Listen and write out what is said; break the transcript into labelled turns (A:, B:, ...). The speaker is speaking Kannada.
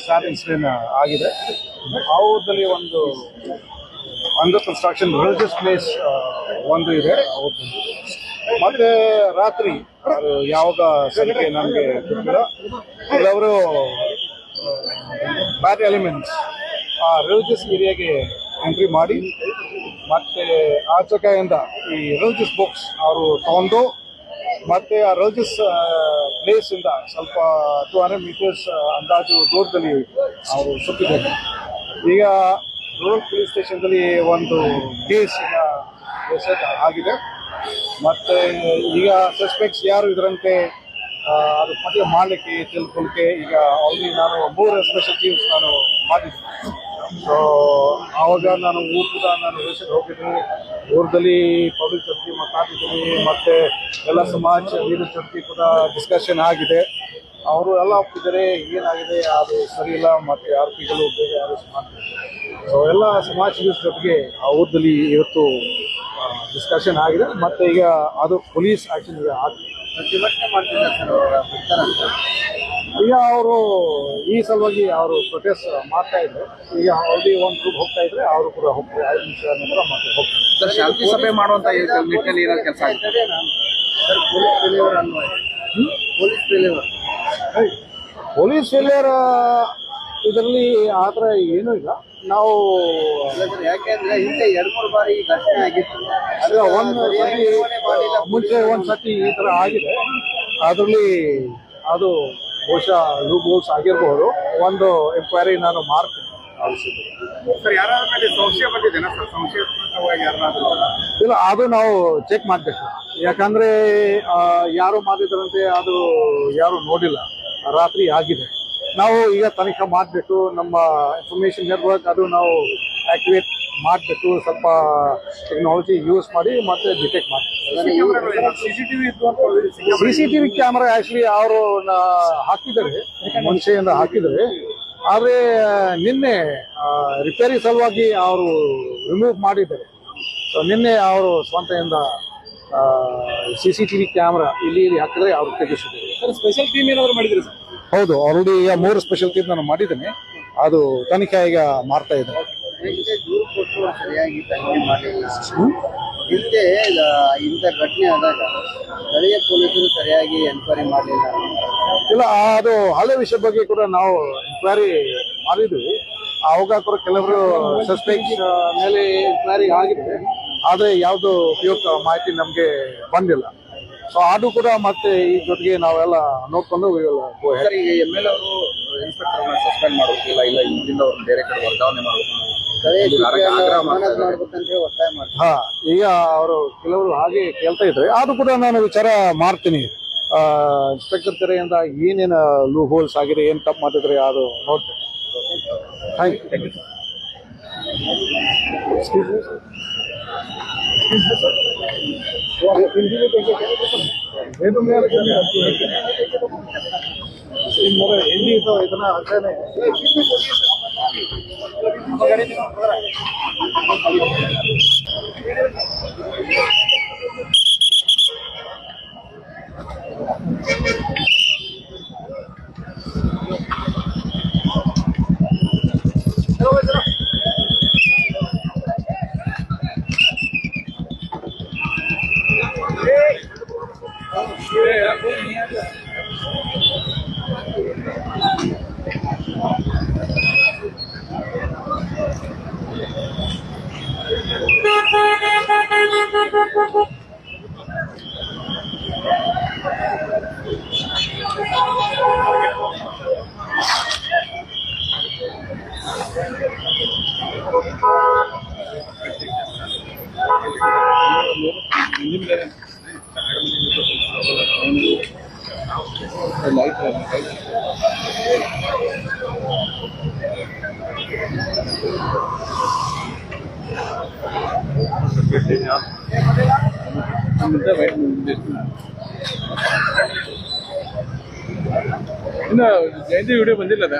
A: ಸ್ಯಾಡ್ ಇನ್ಸಿಡೆಂಟ್ ಆಗಿದೆ. ಆ ಊರಲ್ಲಿ ಒಂದು ಅಂಡರ್ ಕನ್ಸ್ಟ್ರಕ್ಷನ್ ರಿಲಿಜಿಯಸ್ ಪ್ಲೇಸ್ ಒಂದು ಇದೆ. ಮತ್ತೆ ರಾತ್ರಿ ಯಾವಾಗ ಸಂಖ್ಯೆ ನಮಗೆ ಗೊತ್ತಿಲ್ಲ. ಕೆಲವರು ಬ್ಯಾಡ್ ಎಲಿಮೆಂಟ್ಸ್ ಆ ರಿಲಿಜಿಯಸ್ ಏರಿಯಾಗೆ ಎಂಟ್ರಿ ಮಾಡಿ, ಮತ್ತೆ ಆಚಕೆಯಿಂದ ಈ ರಿಲಿಜಿಯಸ್ ಬುಕ್ಸ್ ಅವರು ತಗೊಂಡು ಮತ್ತೆ ಆ ರೋಜಸ್ ಇಂದ ಸ್ವಲ್ಪ ಟೂ ಹಂಡ್ರೆಡ್ ಮೀಟರ್ಸ್ ಅಂದಾಜು ದೂರದಲ್ಲಿ ಅವರು ಸುತ್ತಿದ್ದಾರೆ. ಈಗ ರೂರಲ್ ಪೊಲೀಸ್ ಸ್ಟೇಷನ್ದಲ್ಲಿ ಒಂದು ಕೇಸ್ ಆಗಿದೆ. ಮತ್ತೆ ಈಗ ಸಸ್ಪೆಕ್ಟ್ಸ್ ಯಾರು ಇದರಂತೆ ಅದು ಪತ್ತೆ ಮಾಡಲಿಕ್ಕೆ ತಿಳ್ಕೊಳ್ಳಿಕ್ಕೆ ಈಗ ಆಲ್ರೆಡಿ ನಾನು ಮೂರು ಸ್ಪೆಷಲ್ ಟೀಮ್ಸ್ ನಾನು ಮಾಡಿದ್ದೆ ಸೊ ಆವಾಗ ನಾನು ಊಟದ ನಾನು ವಿಸಿಟ್ ಹೋಗಿದ್ದೀನಿ. ಊರದಲ್ಲಿ ಪಬ್ಲಿಕ್ ಜೊತೆ ಮಾತಾಡಿದ್ದೀನಿ ಮತ್ತೆ ಎಲ್ಲ ಸಮಾಜ ನೀರು ಜೊತೆ ಕೂಡ ಡಿಸ್ಕಷನ್ ಆಗಿದೆ. ಅವರು ಎಲ್ಲ ಒಪ್ಪಿದ್ದಾರೆ, ಏನಾಗಿದೆ, ಅದು ಸರಿ ಮತ್ತೆ ಆರೋಪಿಗಳು ಬೇರೆ ಯಾರು ಸೊ ಎಲ್ಲ ಸಮಾಜ ಜೊತೆಗೆ ಆ ಊರದಲ್ಲಿ ಇವತ್ತು ಡಿಸ್ಕಷನ್ ಆಗಿದೆ. ಮತ್ತೆ ಈಗ ಅದು ಪೊಲೀಸ್ ಆಕ್ಷನ್ ಈಗ ಆಗ್ತದೆ
B: ಪ್ರತಿಭಟನೆ ಮಾಡ್ತಿದ್ದಾರೆ ಸರ್ ಅವರ
A: ಈಗ ಅವರು ಈ ಸಲುವಾಗಿ ಅವರು ಪ್ರೊಟೆಸ್ಟ್ ಮಾಡ್ತಾ ಇದ್ರು. ಈಗ ಆಲ್ರೆಡಿ ಒಂದು ಗ್ರೂಪ್ ಹೋಗ್ತಾ ಇದ್ರೆ ಅವರು ಕೂಡ ಹೋಗ್ತಾರೆ. ಐದು ನಿಮಿಷ ನಂತರ ಮತ್ತೆ ಹೋಗ್ತಾರೆ.
B: ಸರ್ ಶಾಂತಿ ಸಭೆ ಮಾಡುವಂತ ನಿಟ್ಟಿನಲ್ಲಿ ಇರೋ ಕೆಲಸ ಸರ್ ಪೊಲೀಸ್ ಫೇಲಿಯರ್ ಅನ್ವಯ ಪೊಲೀಸ್ ಫೇಲಿಯರ್
A: ಪೊಲೀಸ್ ಫೇಲಿಯರ್ ಇದರಲ್ಲಿ ಆ ಥರ ಏನೂ ಇಲ್ಲ. ನಾವು
B: ಯಾಕೆಂದ್ರೆ ಹಿಂದೆ ಎರಡು ಮೂರು ಬಾರಿ ಘಟನೆ ಆಗಿತ್ತು.
A: ಒಂದು ಸತಿ ಮುಂಚೆ ಒಂದು ಸತಿ ಈ ಥರ ಆಗಿದೆ. ಅದರಲ್ಲಿ ಅದು ಬಹುಶಃ ಲೂಪ್ ಲೂಸ್ ಆಗಿರಬಹುದು ಒಂದು ಎಂಕ್ವೈರಿ ನಾನು ಮಾಡ್ತೀನಿ ಇಲ್ಲ ಅದು ನಾವು ಚೆಕ್ ಮಾಡಬೇಕು. ಯಾಕಂದ್ರೆ ಯಾರು ಮಾಡಿದ್ರಂತೆ ಅದು ಯಾರು ನೋಡಿಲ್ಲ. ರಾತ್ರಿ ಆಗಿದೆ. ನಾವು ಈಗ ತನಿಖೆ ಮಾಡಬೇಕು ನಮ್ಮ ಇನ್ಫಾರ್ಮೇಶನ್ ನೆಟ್ವರ್ಕ್ ಅದು ನಾವು ಆಕ್ಟಿವೇಟ್ ಮಾಡಬೇಕು ಸ್ವಲ್ಪ ಟೆಕ್ನಾಲಜಿ ಯೂಸ್ ಮಾಡಿ ಮತ್ತೆ ಡಿಟೆಕ್ಟ್ ಮಾಡಿ.
B: ಸಿಸಿಟಿವಿ ಇತ್ತು ಅಂತ
A: C C T V camera actually ಅವರು ಹಾಕಿದ್ದಾರೆ ಮುಂಚೆಯಿಂದ ಹಾಕಿದ್ದಾರೆ. ಆದರೆ ನಿನ್ನೆ ರಿಪೇರಿ ಸಲುವಾಗಿ ಅವರು ರಿಮೂವ್ ಮಾಡಿದ್ದಾರೆ. ಸೊ ನಿನ್ನೆ ಅವರು ಸ್ವಂತದಿಂದ C C T V camera ಇಲ್ಲಿ ಇಲ್ಲಿ ಹಾಕಿದ್ರೆ ಅವರು ತೆಗೆಸಿದ್ದಾರೆ.
B: ಸ್ಪೆಷಲ್ ಟೀಮ್ ಏನಾದರೂ ಮಾಡಿದ್ರಿ ಸರ್?
A: ಹೌದು ಆಲ್ರೆಡಿ ಈಗ ಮೂರು ಸ್ಪೆಷಲ್ ಟೀಮ್ ನಾನು ಮಾಡಿದ್ದೇನೆ. ಅದು ತನಿಖೆ ಈಗ ಮಾಡ್ತಾ ಇದ್ದಾರೆ.
B: ಹಿಂದೆ ದೂರು ಕೊಟ್ಟು ಸರಿಯಾಗಿ ತನಿಖೆ ಮಾಡಿಲ್ಲ. ಹಿಂದೆ ದ- ಇಂಥ ಘಟನೆ ಆದಾಗ ಸ್ಥಳೀಯ ಪೊಲೀಸರು ಸರಿಯಾಗಿ ಎನ್ಕ್ವೈರಿ ಮಾಡಲಿಲ್ಲ.
A: ಇಲ್ಲ ಅದು ಹಳೆ ವಿಷಯ ಬಗ್ಗೆ ಕೂಡ ನಾವು ಎನ್ಕ್ವೈರಿ ಮಾಡಿದ್ವಿ. ಆವಾಗ ಕೂಡ ಕೆಲವರು ಸಸ್ಪೆಕ್ಟ್ ಮೇಲೆ ಇನ್ಕ್ವೈರಿ ಆಗಿದೆ ಆದರೆ ಯಾವುದು ಉಪಯುಕ್ತ ಮಾಹಿತಿ ನಮಗೆ ಬಂದಿಲ್ಲ. ಸೊ ಅದು ಕೂಡ ಮತ್ತೆ ಈ ಜೊತೆಗೆ ನಾವೆಲ್ಲ ನೋಡ್ಕೊಂಡು
B: ಈಗ ಎಂ ಎಲ್ ಅವರು ಇನ್ಸ್ಪೆಕ್ಟರ್ ಸಸ್ಪೆಂಡ್ ಮಾಡೋದಿಲ್ಲ ಇಲ್ಲ ಇದರಿಂದ ಅವ್ರು ಬೇರೆ ಕಡೆ ವರ್ಗಾವಣೆ ಮಾಡಬೇಕು
A: ಹಾ ಈಗ ಅವರು ಕೆಲವರು ಹಾಗೆ ಕೇಳ್ತಾ ಇದ್ರೆ ಅದು ಕೂಡ ನಾನು ವಿಚಾರ ಮಾಡ್ತೀನಿ. ಇನ್ಸ್ಪೆಕ್ಟರ್ ಕಡೆಯಿಂದ ಏನೇನು ಲೂ ಹೋಲ್ಸ್ ಆಗಿದೆ ಏನ್ ತಪ್ಪು ಮಾಡಿದ್ರೆ ಅದು ನೋಡ್ತೀನಿ. ಥ್ಯಾಂಕ್ ಯು ಎಲ್ಲಿ ಇದನ್ನ ಅಷ್ಟೇನೆ
B: ಇನ್ನು ಜಯಂತಿ ವಿಡಿಯೋ ಬಂದಿಲ್ಲ ಅದ